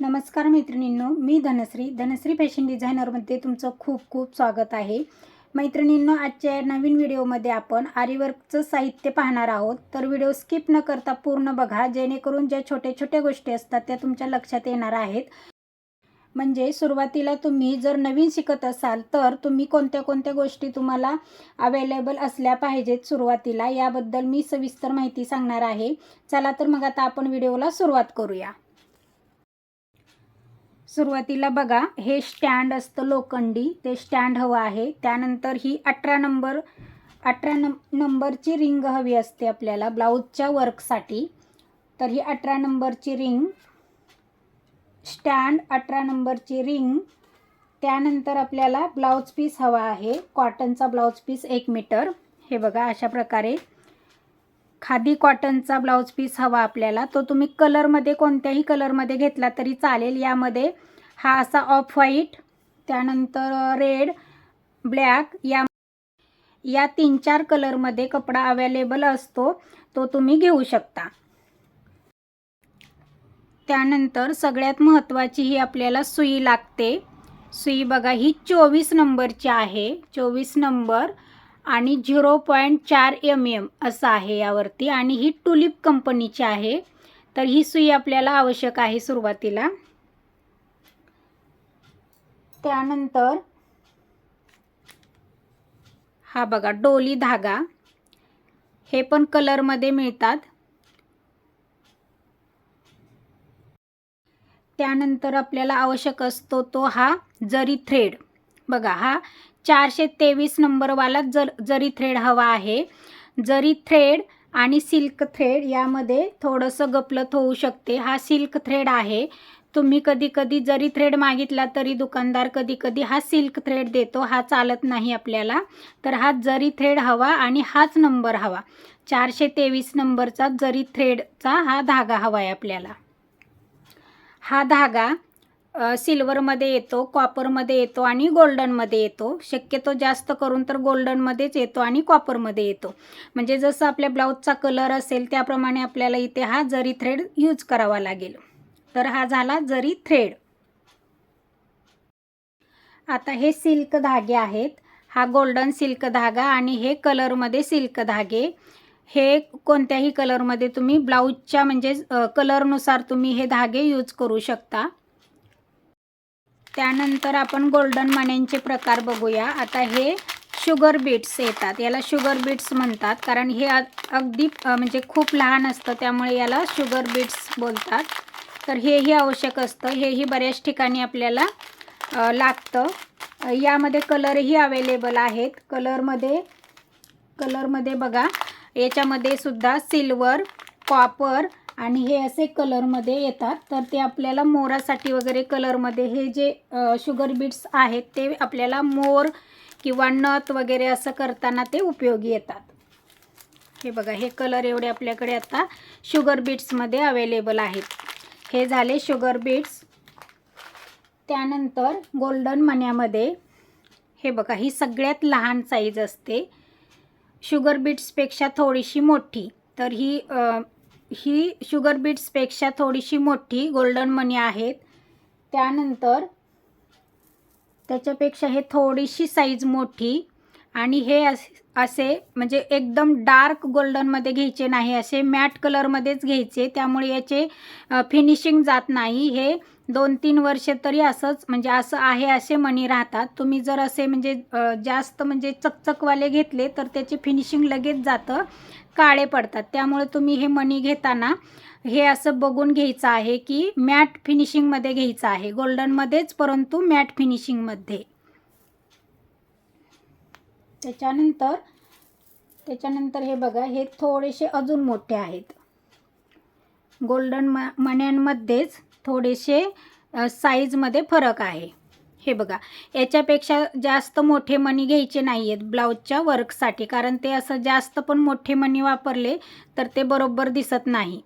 नमस्कार मैत्रिणींनो मी धनश्री. धनश्री फॅशन डिझायनरमध्ये तुमचं खूप खूप स्वागत आहे. मैत्रिणींनो आजच्या नवीन व्हिडिओमध्ये आपण आरीवर्कचं साहित्य पाहणार आहोत. तर व्हिडिओ स्किप न करता पूर्ण बघा जेणेकरून ज्या छोट्या छोट्या गोष्टी असतात त्या तुमच्या लक्षात येणार आहेत. म्हणजे सुरुवातीला तुम्ही जर नवीन शिकत असाल तर तुम्ही कोणत्या कोणत्या गोष्टी तुम्हाला अवेलेबल असल्या पाहिजेत सुरुवातीला याबद्दल मी सविस्तर माहिती सांगणार आहे. चला तर मग आता आपण व्हिडिओला सुरुवात करूया. सुरुवातीला बघा हे स्टँड असतं लोखंडी ते स्टँड हवं आहे. त्यानंतर ही अठरा नंबर अठरा नं नंबरची रिंग हवी असते आपल्याला ब्लाऊजच्या वर्कसाठी. तर ही अठरा नंबरची रिंग स्टँड अठरा नंबरची रिंग. त्यानंतर आपल्याला ब्लाऊज पीस हवा आहे कॉटनचा ब्लाऊज पीस एक मीटर. हे बघा अशा प्रकारे. खादी कॉटनचा ब्लाऊज पीस हवा आपल्याला तो तुम्ही कलरमध्ये कोणत्याही कलरमध्ये घेतला तरी चालेल. यामध्ये हा असा ऑफ व्हाईट त्यानंतर रेड ब्लॅक या या तीन चार कलरमध्ये कपडा अवेलेबल असतो तो तुम्ही घेऊ शकता. त्यानंतर सगळ्यात महत्त्वाची ही आपल्याला सुई लागते. सुई बघा ही चोवीस नंबरची आहे. चोवीस नंबर आणि झिरो पॉईंट चार एम एम असं आहे यावरती. आणि ही टुलिप कंपनीची आहे. तर ही सुई आपल्याला आवश्यक आहे सुरुवातीला. त्यानंतर हा बघा डोली धागा. हे पण कलरमध्ये मिळतात. त्यानंतर आपल्याला आवश्यक असतो तो हा जरी थ्रेड बघा हा चारशे तेवीस नंबरवाला जर जरी थ्रेड हवा आहे जरी थ्रेड आणि सिल्क थ्रेड यामध्ये थोडंसं गपलत होऊ शकते. हा सिल्क थ्रेड आहे. तुम्ही कधी कधी जरी थ्रेड मागितला तरी दुकानदार कधी कधी हा सिल्क थ्रेड देतो. हा चालत नाही आपल्याला. तर हा जरी थ्रेड हवा आणि हाच नंबर हवा. चारशे तेवीस नंबरचा जरी थ्रेडचा हा धागा हवा आहे आपल्याला. हा धागा सिल्वरमध्ये येतो कॉपरमध्ये येतो आणि गोल्डनमध्ये येतो. शक्यतो जास्त करून तर गोल्डनमध्येच येतो आणि कॉपरमध्ये येतो. म्हणजे जसं आपल्या ब्लाऊजचा कलर असेल त्याप्रमाणे आपल्याला इथे हा जरी थ्रेड यूज करावा लागेल. तर हा झाला जरी थ्रेड आता हे सिल्क धागे आहेत. हा गोल्डन सिल्क धागा आणि हे कलरमध्ये सिल्क धागे. हे कोणत्याही कलरमध्ये तुम्ही ब्लाऊजच्या म्हणजे कलरनुसार तुम्ही हे धागे यूज करू शकता. त्यानंतर आपण गोल्डन मण्यांचे प्रकार बघूया. आता हे शुगर बीट्स येतात. याला शुगर बीट्स म्हणतात. कारण हे अगदी म्हणजे खूप लहान असतं. त्यामुळे याला शुगर बीट्स बोलतात. तर हेही आवश्यक असतं. हेही बऱ्याच ठिकाणी आपल्याला लागतं. यामध्ये कलरही अवेलेबल आहेत. कलरमध्ये कलरमध्ये बघा. याच्यामध्ये सुद्धा सिल्वर कॉपर आणि हे असे कलरमध्ये येतात. तर ते आपल्याला मोरासाठी वगैरे कलरमध्ये हे जे शुगर बीट्स आहेत ते आपल्याला मोर किंवा नथ वगैरे असं करताना ते उपयोगी येतात. हे बघा हे कलर एवढे आपल्याकडे आता शुगर बीट्समध्ये अवेलेबल आहेत. हे झाले शुगर बीट्स त्यानंतर गोल्डन मण्यामध्ये हे बघा ही सगळ्यात लहान साईज असते. शुगर बीट्सपेक्षा थोडीशी मोठी. तर ही ही शुगर बीट्सपेक्षा थोडीशी मोठी गोल्डन मनी आहेत. त्यानंतर त्याच्यापेक्षा हे थोडीशी साईज मोठी आणि हे असे म्हणजे एकदम डार्क गोल्डनमध्ये घ्यायचे नाही असे मॅट कलरमध्येच घ्यायचे. त्यामुळे याचे फिनिशिंग जात नाही. हे दोन तीन वर्ष तरी असंच म्हणजे असं आहे असे मणी राहतात. तुम्ही जर असे म्हणजे जास्त म्हणजे चकचकवाले घेतले तर त्याचे फिनिशिंग लगेच जातं. काळे पडतात. त्यामुळे तुम्ही हे मणी घेताना हे असं बघून घ्यायचं आहे की मॅट फिनिशिंगमध्ये घ्यायचं आहे. गोल्डनमध्येच परंतु मॅट फिनिशिंगमध्ये त्याच्यानंतर त्याच्यानंतर हे बघा हे थोडेसे अजून मोठे आहेत. गोल्डन म मण्यांमध्येच थोडेसे साईजमध्ये फरक आहे. हे बघा याच्यापेक्षा जास्त मोठे मणी घ्यायचे नाही आहेत ब्लाऊजच्या वर्कसाठी कारण ते असं जास्त पण मोठे मणी वापरले तर ते बरोबर दिसत नाही.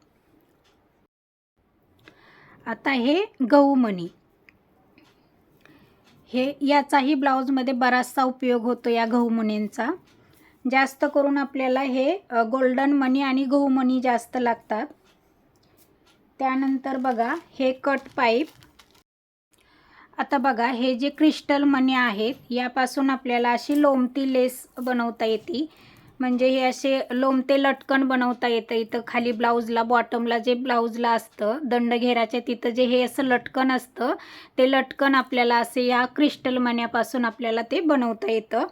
आता हे गहू मणी. हे याचाही ब्लाऊजमध्ये बराचसा उपयोग होतो या गहू मणींचा. जास्त करून आपल्याला हे गोल्डन मणी आणि गहू मणी जास्त लागतात. त्यानंतर बघा हे कट पाईप. आता बघा हे जे क्रिस्टल मणी आहेत यापासून आपल्याला अशी लोमती लेस बनवता येते. म्हणजे हे असे लोमते लटकन बनवता येतं. इथं खाली ब्लाऊजला बॉटमला जे ब्लाऊजला असतं दंडघेराच्या तिथं जे हे असं लटकन असतं ते लटकन आपल्याला असे या क्रिस्टल मण्यापासून आपल्याला ते बनवता येतं.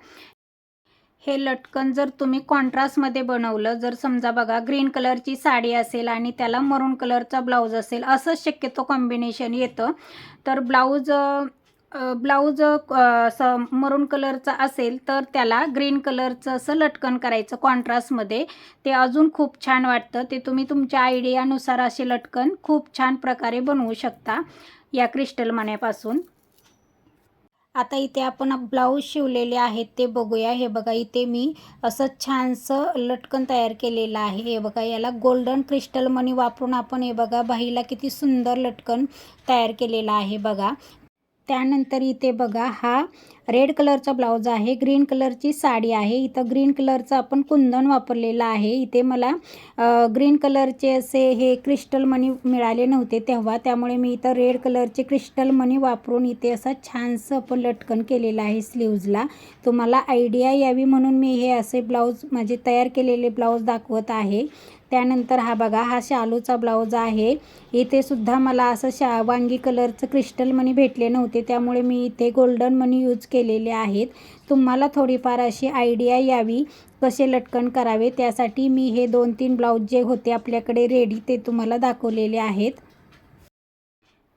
हे लटकन जर तुम्ही कॉन्ट्रास्टमध्ये बनवलं जर समजा बघा ग्रीन कलरची साडी असेल आणि त्याला मरून कलरचा ब्लाऊज असेल असंच शक्यतो कॉम्बिनेशन येतं. तर ब्लाऊज ब्लाऊज असं मरून कलरचा असेल तर त्याला ग्रीन कलरचं असं लटकन करायचं कॉन्ट्रास्टमध्ये. ते अजून खूप छान वाटतं. ते तुम्ही तुमच्या आयडियानुसार असे लटकन खूप छान प्रकारे बनवू शकता या क्रिस्टल मण्यापासून. आता इथे आपण ब्लाऊज शिवलेले आहेत ते बघूया. हे बघा इथे मी असं छानसं लटकन तयार केलेलं आहे. हे बघा याला गोल्डन क्रिस्टल मनी वापरून आपण हे बघा बाहीला किती सुंदर लटकन तयार केलेलं आहे बघा. त्यानंतर इथे बघा हा रेड कलरचा ब्लाऊज आहे ग्रीन कलरची साडी आहे. इथं ग्रीन कलरचं आपण कुंदन वापरलेलं आहे. इथे मला ग्रीन कलरचे असे हे क्रिस्टल मनी मिळाले नव्हते तेव्हा. त्यामुळे मी इथं रेड कलरचे क्रिस्टल मनी वापरून इथे असं छानसं आपण लटकन केलेलं आहे स्लीव्जला. तुम्हाला आयडिया यावी म्हणून मी हे असे ब्लाऊज माझे तयार केलेले ब्लाऊज दाखवत आहे. त्यानंतर हा बघा हा शालूचा ब्लाऊज आहे. इथे सुद्धा मला असं शा वांगी कलरचं क्रिस्टल मनी भेटले नव्हते. त्यामुळे मी इथे गोल्डन मनी यूज केलेले आहेत. तुम्हाला थोडीफार अशी आयडिया यावी कसे लटकन करावे त्यासाठी मी हे दोन तीन ब्लाऊज जे होते आपल्याकडे रेडी ते तुम्हाला दाखवलेले आहेत.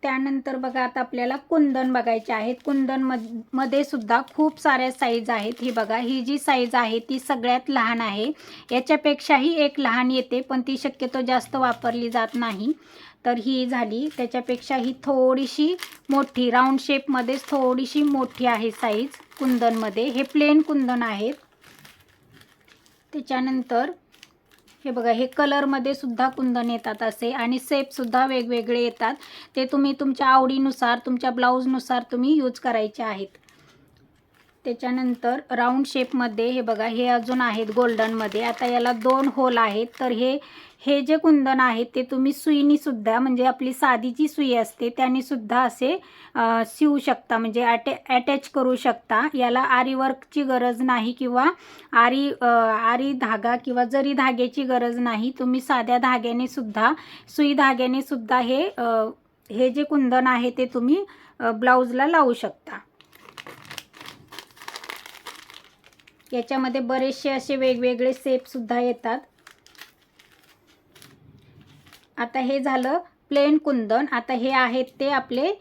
त्यानंतर बघा आता आपल्याला कुंदन बघायचे आहेत. कुंदनमध्ये सुद्धा खूप साऱ्या साईज आहेत. ही बघा ही जी साईज आहे ती सगळ्यात लहान आहे. याच्यापेक्षाही एक लहान येते पण ती शक्यतो जास्त वापरली जात नाही. तर ही झाली. त्याच्यापेक्षा ही थोडीशी मोठी राऊंड शेपमध्येच थोडीशी मोठी आहे साईज कुंदनमध्ये. हे प्लेन कुंदन आहेत. त्याच्यानंतर हे बघा हे कलरमध्ये सुद्धा कुंदन येतात असे आणि सेपसुद्धा वेगवेगळे येतात. ते तुम्ही तुमच्या आवडीनुसार तुमच्या ब्लाऊजनुसार तुम्ही यूज करायचे आहेत. त्याच्यानंतर राऊंड शेपमध्ये हे बघा हे अजून आहेत गोल्डनमध्ये आता याला दोन होल आहेत. तर हे हे जे कुंदन आहेत ते तुम्ही सुईनीसुद्धा म्हणजे आपली साधीची सुई असते त्यानेसुद्धा असे शिवू शकता. म्हणजे अटॅ अटॅच करू शकता. याला आरी वर्कची गरज नाही किंवा आरी आरी धागा किंवा जरी धाग्याची गरज नाही तुम्ही साध्या धाग्याने सुद्धा सुई धाग्याने सुद्धा हे हे जे कुंदन आहे ते तुम्ही ब्लाऊजला लावू शकता. याच्यामध्ये बरेचसे असे वेगवेगळे सेपसुद्धा येतात. आता हे झालं प्लेन कुंदन. आता हे आहेत ते आपले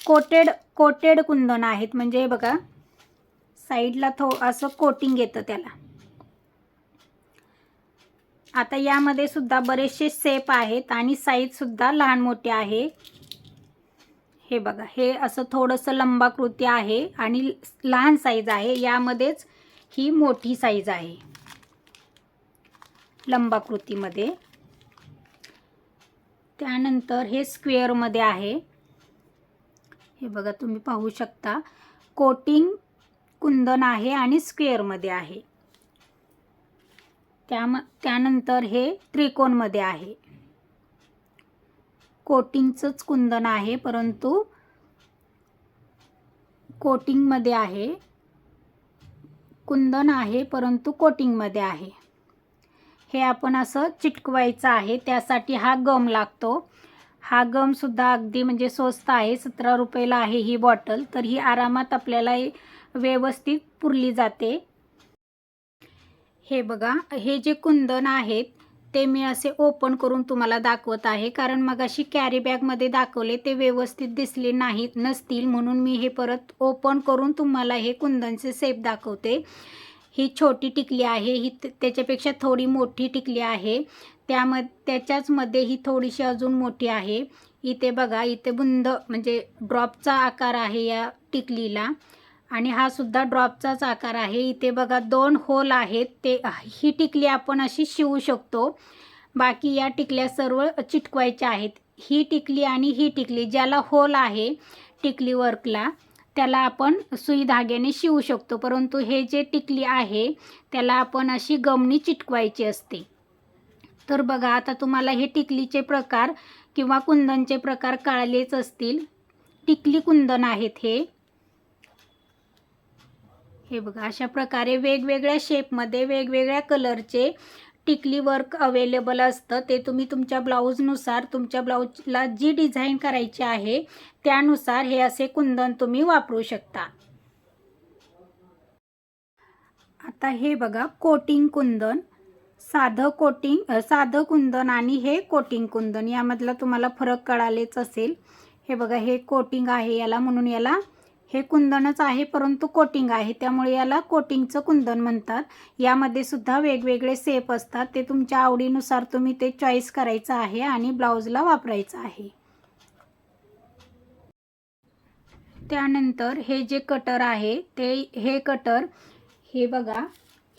कोटेड कोटेड कुंदन आहेत. म्हणजे हे बघा साईडला थो असं कोटिंग येतं त्याला. आता यामध्ये सुद्धा बरेचसे सेप आहेत आणि साईजसुद्धा लहान मोठे आहे. हे बघा हे असं थोडंसं लंबाकृती आहे आणि लहान साईज आहे. यामध्येच ही मोठी साईज आहे. लंबाकृतीमध्ये त्यानंतर हे स्क्वेअरमध्ये आहे. हे बघा तुम्ही पाहू शकता. कोटिंग कुंदन आहे आणि स्क्वेअरमध्ये आहे. त्याम त्यानंतर हे त्रिकोणमध्ये आहे. कोटिंगचंच कुंदन आहे परंतु कोटिंगमध्ये आहे. कुंदन आहे परंतु कोटिंगमध्ये आहे. हे आपण असं चिटकवायचं आहे त्यासाठी हा गम लागतो. हा गमसुद्धा अगदी म्हणजे स्वस्त आहे सतरा रुपयाला आहे ही बॉटल तर ही आरामात आपल्याला व्यवस्थित पुरली जाते. हे बघा हे जे कुंदन आहेत ते मी असे ओपन करून तुम्हाला दाखवत आहे. कारण मग अशी कॅरी बॅगमध्ये दाखवले ते व्यवस्थित दिसले नाहीत नसतील. म्हणून मी हे परत ओपन करून तुम्हाला हे कुंदनचे सेप दाखवते. ही छोटी टिकली आहे ही त्याच्यापेक्षा थोडी मोठी टिकली आहे. त्याम त्याच्याचमध्ये ही थोडीशी अजून मोठी आहे. इथे बघा इथे बुंद म्हणजे ड्रॉपचा आकार आहे या टिकलीला. आणि हा सुद्धा ड्रॉपचाच आकार आहे. इथे बघा दोन होल आहेत. ते ही टिकली आपण अशी शिवू शकतो. बाकी या टिकल्या सर्व चिटकवायच्या आहेत. ही टिकली आणि ही टिकली ज्याला होल आहे टिकली वर्कला त्याला आपण सुई धाग्याने शिवू शकतो. परंतु हे जे टिकली आहे त्याला आपण अशी गमणी चिटकवायची असते. तर बघा आता तुम्हाला हे टिकलीचे प्रकार किंवा कुंदनचे प्रकार कळलेच असतील. टिकली कुंदन आहेत हे. हे बघा अशा प्रकारे वेगवेगळ्या शेपमध्ये वेगवेगळ्या कलरचे टिकली वर्क अवेलेबल असतं. ते तुम्ही तुमच्या ब्लाऊजनुसार तुमच्या ब्लाऊजला जी डिझाईन करायची आहे त्यानुसार हे असे कुंदन तुम्ही वापरू शकता. आता हे बघा कोटिंग कुंदन. साधं कोटिंग साधं कुंदन आणि हे कोटिंग कुंदन. यामधला तुम्हाला फरक कळालेच असेल. हे बघा हे कोटिंग आहे याला म्हणून याला हे कुंदनच आहे परंतु कोटिंग आहे. त्यामुळे याला कोटिंगचं कुंदन म्हणतात. यामध्ये सुद्धा वेगवेगळे सेप असतात. ते तुमच्या आवडीनुसार तुम्ही ते चॉईस करायचं आहे आणि ब्लाऊजला वापरायचं आहे. त्यानंतर हे जे कटर आहे ते हे कटर हे बघा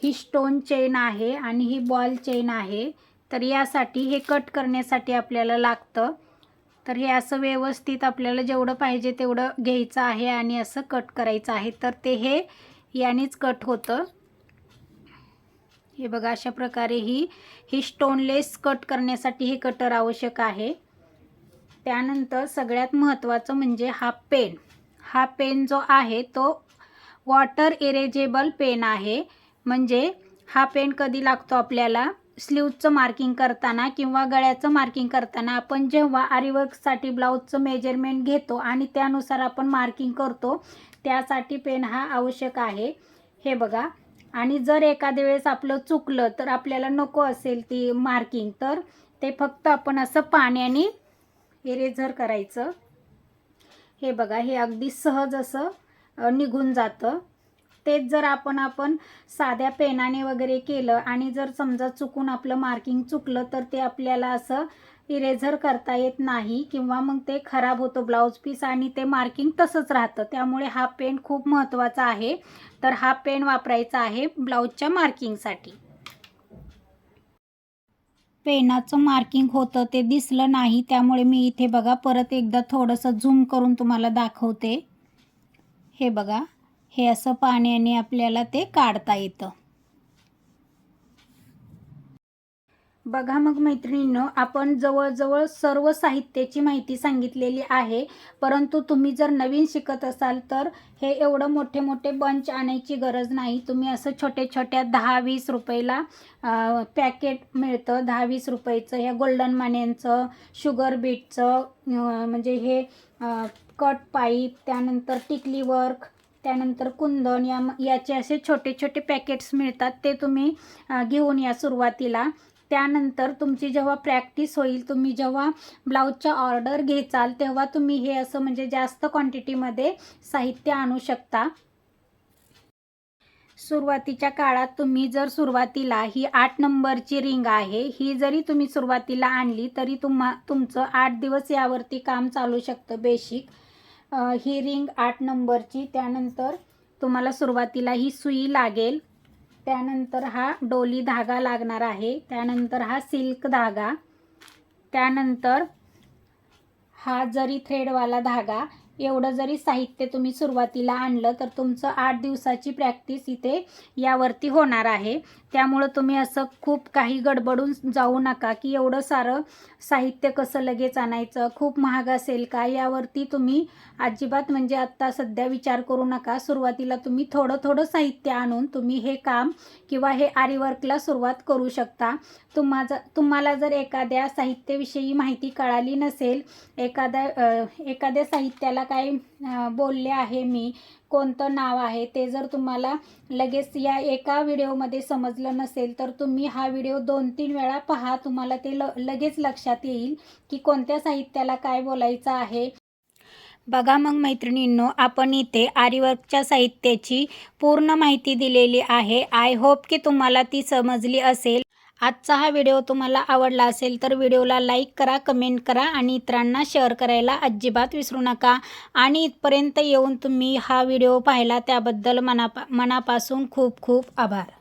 ही स्टोन चेन आहे आणि ही बॉल चेन आहे. तर यासाठी हे कट करण्यासाठी आपल्याला लागतं तर हे असं व्यवस्थित आपल्याला जेवढं पाहिजे तेवढं घ्यायचं आहे आणि असं कट करायचं आहे. तर ते हे यानेच कट होतं. हे बघा अशा प्रकारे ही ही स्टोनलेस कट करण्यासाठी हे कटर आवश्यक आहे. त्यानंतर सगळ्यात महत्त्वाचं म्हणजे हा पेन. हा पेन जो आहे तो वॉटर इरेजेबल पेन आहे. म्हणजे हा पेन कधी लागतो आपल्याला? स्लीवचं मार्किंग करताना किंवा गळ्याचं मार्किंग करताना आपण जेव्हा आरीवर्कसाठी ब्लाऊजचं मेजरमेंट घेतो आणि त्यानुसार आपण मार्किंग करतो त्यासाठी पेन हा आवश्यक आहे. हे बघा. आणि जर एखाद्या वेळेस आपलं चुकलं तर आपल्याला नको असेल ती मार्किंग तर ते फक्त आपण असं पाण्याने इरेझर करायचं. हे बघा हे अगदी सहज असं निघून जातं. तेच जर आपण आपण साध्या पेनाने वगैरे केलं आणि जर समजा चुकून आपलं मार्किंग चुकलं तर ते आपल्याला असं इरेझर करता येत नाही किंवा मग ते खराब होतं ब्लाऊज पीस आणि ते मार्किंग तसंच राहतं. त्यामुळे हा पेन खूप महत्त्वाचा आहे. तर हा पेन वापरायचा आहे ब्लाऊजच्या मार्किंगसाठी पेनाचं मार्किंग होतं ते दिसलं नाही त्यामुळे मी इथे बघा परत एकदा थोडंसं झूम करून तुम्हाला दाखवते. हे बघा. हे असं पाण्याने आपल्याला ते काढता येतं. बघा मग मैत्रिणींनो आपण जवळजवळ सर्व साहित्याची माहिती सांगितलेली आहे परंतु तुम्ही जर नवीन शिकत असाल तर हे एवढं मोठे मोठे बंच आणायची गरज नाही. तुम्ही असं छोटे छोट्या दहा वीस रुपयाला पॅकेट मिळतं. दहा वीस रुपयाचं ह्या गोल्डन मान्यांचं शुगर बीटचं म्हणजे हे कट पाईप त्यानंतर टिकली वर्क त्यानंतर कुंदन या याचे असे छोटे छोटे पॅकेट्स मिळतात ते तुम्ही घेऊन या सुरुवातीला. त्यानंतर तुमची जेव्हा प्रॅक्टिस होईल तुम्ही जेव्हा ब्लाऊजच्या ऑर्डर घेचाल तेव्हा तुम्ही हे असं म्हणजे जास्त क्वांटिटीमध्ये साहित्य आणू शकता. सुरुवातीच्या काळात तुम्ही जर सुरुवातीला ही आठ नंबरची रिंग आहे ही जरी तुम्ही सुरुवातीला आणली तरी तुम्हा तुमचं आठ दिवस यावरती काम चालू शकतं बेसिक ही रिंग आठ नंबरची. त्यानंतर तुम्हाला सुरुवातीला ही सुई लागेल. त्यानंतर हा डोली धागा लागणार आहे. त्यानंतर हा सिल्क धागा. त्यानंतर हा जरी थ्रेडवाला धागा. एवढं जरी साहित्य तुम्ही सुरुवातीला आणलं तर तुमचं आठ दिवसाची प्रॅक्टिस इथे यावरती होणार आहे. त्यामुळं तुम्ही असं खूप काही गडबडून जाऊ नका की एवढं सारं साहित्य कसं लगेच आणायचं खूप महाग असेल का यावरती तुम्ही अजिबात म्हणजे आत्ता सध्या विचार करू नका. सुरुवातीला तुम्ही थोडं थोडं साहित्य आणून तुम्ही हे काम किंवा हे आरीवर्कला सुरुवात करू शकता. तुम्हा तुम्हाला जर एखाद्या साहित्याविषयी माहिती कळाली नसेल एखाद्या एखाद्या साहित्याला काय बोलले आहे मी कोणतं नाव आहे ते जर तुम्हाला लगेच या एका व्हिडिओमध्ये समजलं नसेल तर तुम्ही हा व्हिडिओ दोन तीन वेळा पहा तुम्हाला ते ल लगेच लक्षात येईल की कोणत्या साहित्याला काय बोलायचं आहे. बघा मग मैत्रिणींनो आपण इथे आरीवर्कच्या साहित्याची पूर्ण माहिती दिलेली आहे. आय होप की तुम्हाला ती समजली असेल. आजचा हा व्हिडिओ तुम्हाला आवडला असेल तर व्हिडिओला लाईक करा कमेंट करा आणि इतरांना शेअर करायला अजिबात विसरू नका. आणि इथपर्यंत येऊन तुम्ही हा व्हिडिओ पाहिला त्याबद्दल मनापा मनापासून खूप खूप आभार.